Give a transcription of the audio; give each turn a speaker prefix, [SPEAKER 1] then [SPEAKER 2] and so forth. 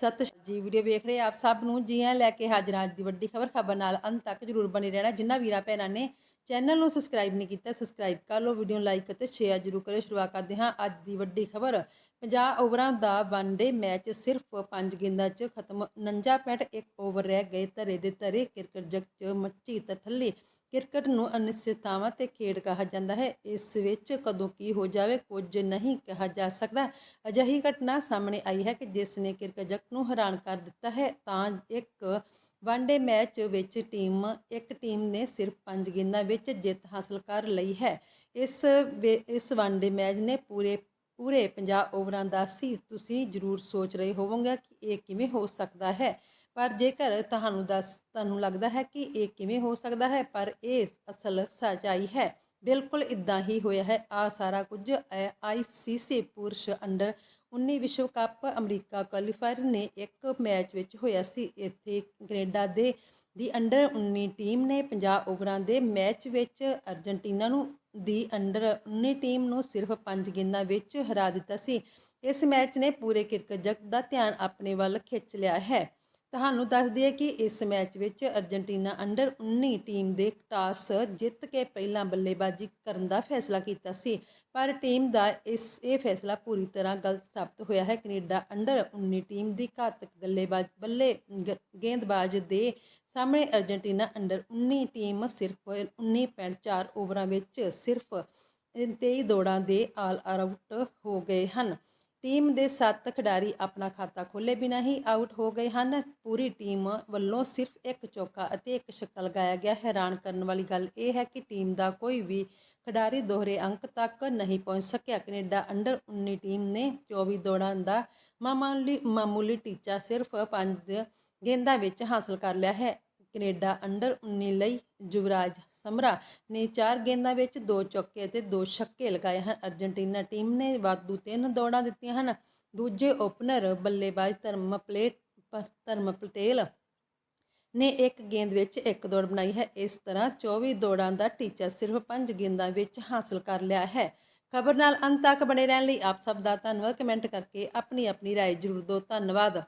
[SPEAKER 1] ਸਤਿ ਸ਼੍ਰੀ ਜੀ, ਵੀਡੀਓ ਵੇਖ ਰਹੇ ਆਪ ਸਭ ਨੂੰ, ਜੀ ਆਇਆਂ ਲੈ ਕੇ ਹਾਜ਼ਰ ਹਾਂ ਅੱਜ ਦੀ ਵੱਡੀ ਖਬਰ ਖਬਰ ਨਾਲ ਅੰਤ ਤੱਕ ਜਰੂਰ ਬਣੇ ਰਹਿਣਾ। ਜਿਨ੍ਹਾਂ ਵੀਰਾਂ ਭੈਣਾਂ ਨੇ ਚੈਨਲ ਨੂੰ ਸਬਸਕ੍ਰਾਈਬ ਨਹੀਂ ਕੀਤਾ ਸਬਸਕ੍ਰਾਈਬ ਕਰ ਲਓ, ਵੀਡੀਓ ਨੂੰ ਲਾਈਕ ਅਤੇ ਸ਼ੇਅਰ ਜਰੂਰ ਕਰਿਓ। ਸ਼ੁਰੂਆਤ ਕਰਦੇ ਹਾਂ ਅੱਜ ਦੀ ਵੱਡੀ ਖਬਰ। 50 ਓਵਰਾਂ ਦਾ ਵਨਡੇ ਮੈਚ ਸਿਰਫ 5 ਗੇਂਦਾਂ 'ਚ ਖਤਮ 49.1 ਓਵਰ ਰਹਿ ਗਏ ਧਰੇ ਦੇ ਧਰੇ, ਕ੍ਰਿਕਟ ਜਗਤ 'ਚ ਮੱਚੀ ਤਥੱਲੀ। ਕ੍ਰਿਕਟ ਨੂੰ ਅਨਿਸ਼ਚਿਤਤਾਵਾਂ ਤੇ ਖੇਡ ਕਿਹਾ ਜਾਂਦਾ ਹੈ। ਇਸ ਵਿੱਚ ਕਦੋਂ ਕੀ ਹੋ ਜਾਵੇ, ਕੁਝ ਨਹੀਂ ਕਿਹਾ ਜਾ ਸਕਦਾ। ਅਜਿਹੀ ਘਟਨਾ ਸਾਹਮਣੇ ਆਈ ਹੈ ਕਿ ਜਿਸ ਨੇ ਕ੍ਰਿਕਟ ਜਗਤ ਨੂੰ ਹੈਰਾਨ ਕਰ ਦਿੱਤਾ ਹੈ, ਤਾਂ ਇੱਕ ਵਨਡੇ ਮੈਚ ਵਿੱਚ ਟੀਮ, ਇੱਕ ਟੀਮ ਨੇ ਸਿਰਫ 5 ਗੇਂਦਾਂ ਵਿੱਚ ਜਿੱਤ ਹਾਸਲ ਕਰ ਲਈ ਹੈ। ਇਸ ਵੇ- ਇਸ ਵਨਡੇ ਮੈਚ ਨੇ ਪੂਰੇ ਪੂਰੇ 50 ਓਵਰਾਂ ਦਾ ਸੀ। ਤੁਸੀਂ ਜ਼ਰੂਰ ਸੋਚ ਰਹੇ ਹੋਵੋਗੇ ਕਿ ਇਹ ਕਿਵੇਂ ਹੋ ਸਕਦਾ ਹੈ। ਪਰ ਜੇਕਰ ਤੁਹਾਨੂੰ ਦੱਸ, ਤੁਹਾਨੂੰ ਲੱਗਦਾ ਹੈ ਕਿ ਇਹ ਕਿਵੇਂ ਹੋ ਸਕਦਾ ਹੈ, ਪਰ ਇਹ ਅਸਲ ਸੱਚਾਈ ਹੈ। ਬਿਲਕੁਲ ਇਦਾਂ ਹੀ ਹੋਇਆ ਹੈ। ਆ ਸਾਰਾ ਕੁਝ ਆਈਸੀਸੀ ਪੁਰਸ਼ ਅੰਡਰ 19 ਵਿਸ਼ਵ ਕੱਪ ਅਮਰੀਕਾ ਕੁਆਲੀਫਾਇਰ ਨੇ ਇੱਕ ਮੈਚ ਵਿੱਚ ਹੋਇਆ ਸੀ। ਇੱਥੇ ਕੈਨੇਡਾ ਦੇ, ਦੀ ਅੰਡਰ 19 ਟੀਮ ਨੇ 50 ਓਵਰਾਂ ਦੇ ਮੈਚ ਵਿੱਚ ਅਰਜنٹੀਨਾ ਨੂੰ, ਦੀ ਅੰਡਰ 19 ਟੀਮ ਨੂੰ ਸਿਰਫ 5 ਗੇਂਦਾਂ ਵਿੱਚ ਹਰਾ ਦਿੱਤਾ ਸੀ। ਇਸ ਮੈਚ ਨੇ ਪੂਰੇ ਕ੍ਰਿਕਟ ਜਗਤ ਦਾ ਧਿਆਨ ਆਪਣੇ ਵੱਲ ਖਿੱਚ ਲਿਆ ਹੈ। ਤੁਹਾਨੂੰ ਦੱਸ ਦਈਏ ਕਿ ਇਸ ਮੈਚ ਵਿੱਚ ਅਰਜਨਟੀਨਾ ਅੰਡਰ 19 ਟੀਮ ਦੇ ਟਾਸ ਜਿੱਤ ਕੇ ਪਹਿਲਾਂ ਬੱਲੇਬਾਜ਼ੀ ਕਰਨ ਦਾ ਫੈਸਲਾ ਕੀਤਾ ਸੀ। ਪਰ ਟੀਮ ਦਾ ਇਸ, ਇਹ ਫੈਸਲਾ ਪੂਰੀ ਤਰ੍ਹਾਂ ਗਲਤ ਸਾਬਤ ਹੋਇਆ ਹੈ। ਕੈਨੇਡਾ ਅੰਡਰ 19 ਟੀਮ ਦੀ ਘਾਤਕ ਬੱਲੇਬਾਜ, ਬੱਲੇ ਗੇਂਦਬਾਜ਼ ਦੇ ਸਾਹਮਣੇ ਅਰਜਨਟੀਨਾ ਅੰਡਰ 19 ਟੀਮ ਸਿਰਫ 19.4 ਓਵਰਾਂ ਵਿੱਚ ਸਿਰਫ 23 ਦੌੜਾਂ ਦੇ ਆਲ ਆਊਟ ਹੋ ਗਏ ਹਨ। ਟੀਮ ਦੇ 7 ਖਿਡਾਰੀ ਆਪਣਾ ਖਾਤਾ ਖੋਲੇ ਬਿਨਾਂ ਹੀ ਆਊਟ ਹੋ ਗਏ ਹਨ। ਪੂਰੀ ਟੀਮ ਵੱਲੋਂ ਸਿਰਫ ਇੱਕ ਚੌਕਾ ਅਤੇ ਇੱਕ ਛੱਕਾ ਲਗਾਇਆ ਗਿਆ। ਹੈਰਾਨ ਕਰਨ ਵਾਲੀ ਗੱਲ ਇਹ ਹੈ ਕਿ ਟੀਮ ਦਾ ਕੋਈ ਵੀ ਖਿਡਾਰੀ ਦੋਹਰੇ ਅੰਕ ਤੱਕ ਨਹੀਂ ਪਹੁੰਚ ਸਕਿਆ। ਕੈਨੇਡਾ ਅੰਡਰ 19 ਟੀਮ ਨੇ 24 ਦੌੜਾਂ ਦਾ ਮਾਮੂਲੀ ਮਾਮੂਲੀ ਟੀਚਾ ਸਿਰਫ 5 ਗੇਂਦਾਂ ਵਿੱਚ ਹਾਸਲ ਕਰ ਲਿਆ ਹੈ। ਕੈਨੇਡਾ ਅੰਡਰ 19 ਲਈ ਯੁਵਰਾਜ ਸਮਰਾ ਨੇ ਚਾਰ ਗੇਂਦਾਂ ਵਿੱਚ ਦੋ ਚੌਕੇ ਅਤੇ ਦੋ ਛੱਕੇ ਲਗਾਏ ਹਨ। ਅਰਜਨਟੀਨਾ ਟੀਮ ਨੇ ਵਾਧੂ ਤਿੰਨ ਦੌੜਾਂ ਦਿੱਤੀਆਂ ਹਨ। ਦੂਜੇ ਓਪਨਰ ਬੱਲੇਬਾਜ਼ ਧਰਮ ਪਲੇਟ ਧਰਮ ਪਟੇਲ ਨੇ ਇੱਕ ਗੇਂਦ ਵਿੱਚ ਇੱਕ ਦੌੜ ਬਣਾਈ ਹੈ। ਇਸ ਤਰ੍ਹਾਂ 24 ਦੌੜਾਂ ਦਾ ਟੀਚਾ ਸਿਰਫ 5 ਗੇਂਦਾਂ ਵਿੱਚ ਹਾਸਲ ਕਰ ਲਿਆ ਹੈ। ਖਬਰ ਨਾਲ ਅੰਤ ਤੱਕ ਬਣੇ ਰਹਿਣ ਲਈ ਆਪ ਸਭ ਦਾ ਧੰਨਵਾਦ। ਕਮੈਂਟ ਕਰਕੇ ਆਪਣੀ ਆਪਣੀ رائے ਜ਼ਰੂਰ ਦਿਓ। ਧੰਨਵਾਦ।